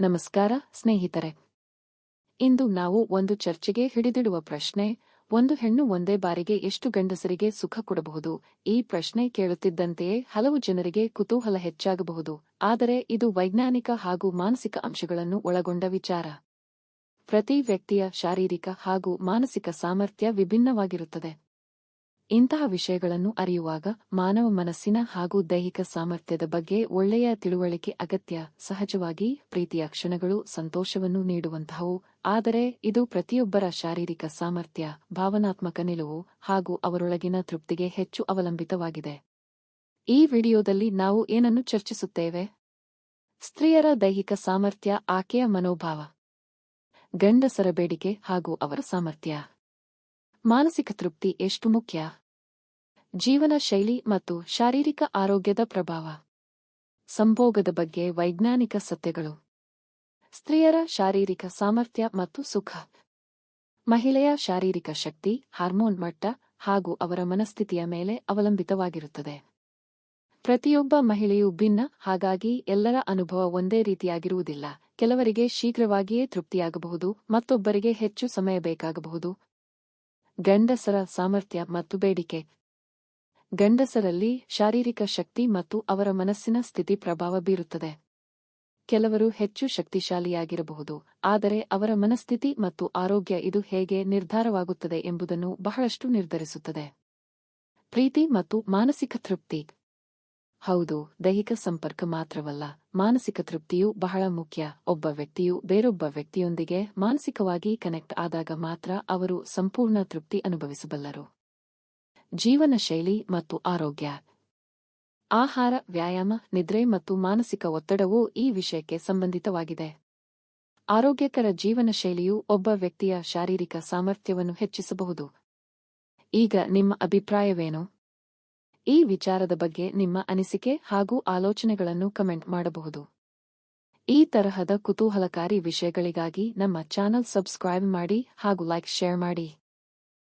ನಮಸ್ಕಾರ, ಸ್ನೇಹಿತರೆ. ಇಂದು ನಾವು ಒಂದು ಚರ್ಚೆಗೆ ಹಿಡಿದಿಡುವ ಪ್ರಶ್ನೆ, ಒಂದು ಹೆಣ್ಣು ಒಂದೇ ಬಾರಿಗೆ ಎಷ್ಟು ಗಂಡಸರಿಗೆ ಸುಖ ಕೊಡಬಹುದು? ಈ ಪ್ರಶ್ನೆ ಕೇಳುತ್ತಿದ್ದಂತೆಯೇ ಹಲವು ಜನರಿಗೆ ಕುತೂಹಲ ಹೆಚ್ಚಾಗಬಹುದು, ಆದರೆ ಇದು ವೈಜ್ಞಾನಿಕ ಹಾಗೂ ಮಾನಸಿಕ ಅಂಶಗಳನ್ನು ಒಳಗೊಂಡ ವಿಚಾರ. ಪ್ರತಿ ವ್ಯಕ್ತಿಯ ಶಾರೀರಿಕ ಹಾಗೂ ಮಾನಸಿಕ ಸಾಮರ್ಥ್ಯ ವಿಭಿನ್ನವಾಗಿರುತ್ತದೆ. ಇಂತಹ ವಿಷಯಗಳನ್ನು ಅರಿಯುವಾಗ ಮಾನವ ಮನಸ್ಸಿನ ಹಾಗೂ ದೈಹಿಕ ಸಾಮರ್ಥ್ಯದ ಬಗ್ಗೆ ಒಳ್ಳೆಯ ತಿಳುವಳಿಕೆ ಅಗತ್ಯ. ಸಹಜವಾಗಿ ಪ್ರೀತಿಯ ಕ್ಷಣಗಳು ಸಂತೋಷವನ್ನು ನೀಡುವಂತಹವು, ಆದರೆ ಇದು ಪ್ರತಿಯೊಬ್ಬರ ಶಾರೀರಿಕ ಸಾಮರ್ಥ್ಯ, ಭಾವನಾತ್ಮಕ ನಿಲುವು ಹಾಗೂ ಅವರೊಳಗಿನ ತೃಪ್ತಿಗೆ ಹೆಚ್ಚು ಅವಲಂಬಿತವಾಗಿದೆ. ಈ ವಿಡಿಯೋದಲ್ಲಿ ನಾವು ಏನನ್ನು ಚರ್ಚಿಸುತ್ತೇವೆ? ಸ್ತ್ರೀಯರ ದೈಹಿಕ ಸಾಮರ್ಥ್ಯ, ಆಕೆಯ ಮನೋಭಾವ, ಗಂಡಸರ ಬೇಡಿಕೆ ಹಾಗೂ ಅವರ ಸಾಮರ್ಥ್ಯ. ಮಾನಸಿಕ ತೃಪ್ತಿ ಎಷ್ಟು ಮುಖ್ಯ? ಜೀವನ ಶೈಲಿ ಮತ್ತು ಶಾರೀರಿಕ ಆರೋಗ್ಯದ ಪ್ರಭಾವ. ಸಂಭೋಗದ ಬಗ್ಗೆ ವೈಜ್ಞಾನಿಕ ಸತ್ಯಗಳು. ಸ್ತ್ರೀಯರ ಶಾರೀರಿಕ ಸಾಮರ್ಥ್ಯ ಮತ್ತು ಸುಖ. ಮಹಿಳೆಯ ಶಾರೀರಿಕ ಶಕ್ತಿ, ಹಾರ್ಮೋನ್ ಮಟ್ಟ ಹಾಗೂ ಅವರ ಮನಸ್ಥಿತಿಯ ಮೇಲೆ ಅವಲಂಬಿತವಾಗಿರುತ್ತದೆ. ಪ್ರತಿಯೊಬ್ಬ ಮಹಿಳೆಯೂ ಭಿನ್ನ, ಹಾಗಾಗಿ ಎಲ್ಲರ ಅನುಭವ ಒಂದೇ ರೀತಿಯಾಗಿರುವುದಿಲ್ಲ. ಕೆಲವರಿಗೆ ಶೀಘ್ರವಾಗಿಯೇ ತೃಪ್ತಿಯಾಗಬಹುದು, ಮತ್ತೊಬ್ಬರಿಗೆ ಹೆಚ್ಚು ಸಮಯ ಬೇಕಾಗಬಹುದು. ಗಂಡಸರ ಸಾಮರ್ಥ್ಯ ಮತ್ತು ಬೇಡಿಕೆ. ಗಂಡಸರಲ್ಲಿ ಶಾರೀರಿಕ ಶಕ್ತಿ ಮತ್ತು ಅವರ ಮನಸ್ಸಿನ ಸ್ಥಿತಿ ಪ್ರಭಾವ ಬೀರುತ್ತದೆ. ಕೆಲವರು ಹೆಚ್ಚು ಶಕ್ತಿಶಾಲಿಯಾಗಿರಬಹುದು, ಆದರೆ ಅವರ ಮನಸ್ಥಿತಿ ಮತ್ತು ಆರೋಗ್ಯ ಇದು ಹೇಗೆ ನಿರ್ಧಾರವಾಗುತ್ತದೆ ಎಂಬುದನ್ನು ಬಹಳಷ್ಟು ನಿರ್ಧರಿಸುತ್ತದೆ. ಪ್ರೀತಿ ಮತ್ತು ಮಾನಸಿಕ ತೃಪ್ತಿ. ಹೌದು, ದೈಹಿಕ ಸಂಪರ್ಕ ಮಾತ್ರವಲ್ಲ, ಮಾನಸಿಕ ತೃಪ್ತಿಯೂ ಬಹಳ ಮುಖ್ಯ. ಒಬ್ಬ ವ್ಯಕ್ತಿಯು ಬೇರೊಬ್ಬ ವ್ಯಕ್ತಿಯೊಂದಿಗೆ ಮಾನಸಿಕವಾಗಿ ಕನೆಕ್ಟ್ ಆದಾಗ ಮಾತ್ರ ಅವರು ಸಂಪೂರ್ಣ ತೃಪ್ತಿ ಅನುಭವಿಸಬಲ್ಲರು. ಜೀವನ ಶೈಲಿ ಮತ್ತು ಆರೋಗ್ಯ. ಆಹಾರ, ವ್ಯಾಯಾಮ, ನಿದ್ರೆ ಮತ್ತು ಮಾನಸಿಕ ಒತ್ತಡವೂ ಈ ವಿಷಯಕ್ಕೆ ಸಂಬಂಧಿತವಾಗಿದೆ. ಆರೋಗ್ಯಕರ ಜೀವನ ಶೈಲಿಯು ಒಬ್ಬ ವ್ಯಕ್ತಿಯ ಶಾರೀರಿಕ ಸಾಮರ್ಥ್ಯವನ್ನು ಹೆಚ್ಚಿಸಬಹುದು. ಈಗ ನಿಮ್ಮ ಅಭಿಪ್ರಾಯವೇನು? ಈ ವಿಚಾರದ ಬಗ್ಗೆ ನಿಮ್ಮ ಅನಿಸಿಕೆ ಹಾಗೂ ಆಲೋಚನೆಗಳನ್ನು ಕಮೆಂಟ್ ಮಾಡಬಹುದು. ಈ ತರಹದ ಕುತೂಹಲಕಾರಿ ವಿಷಯಗಳಿಗಾಗಿ ನಮ್ಮ ಚಾನಲ್ ಸಬ್ಸ್ಕ್ರೈಬ್ ಮಾಡಿ ಹಾಗೂ ಲೈಕ್ ಶೇರ್ ಮಾಡಿ.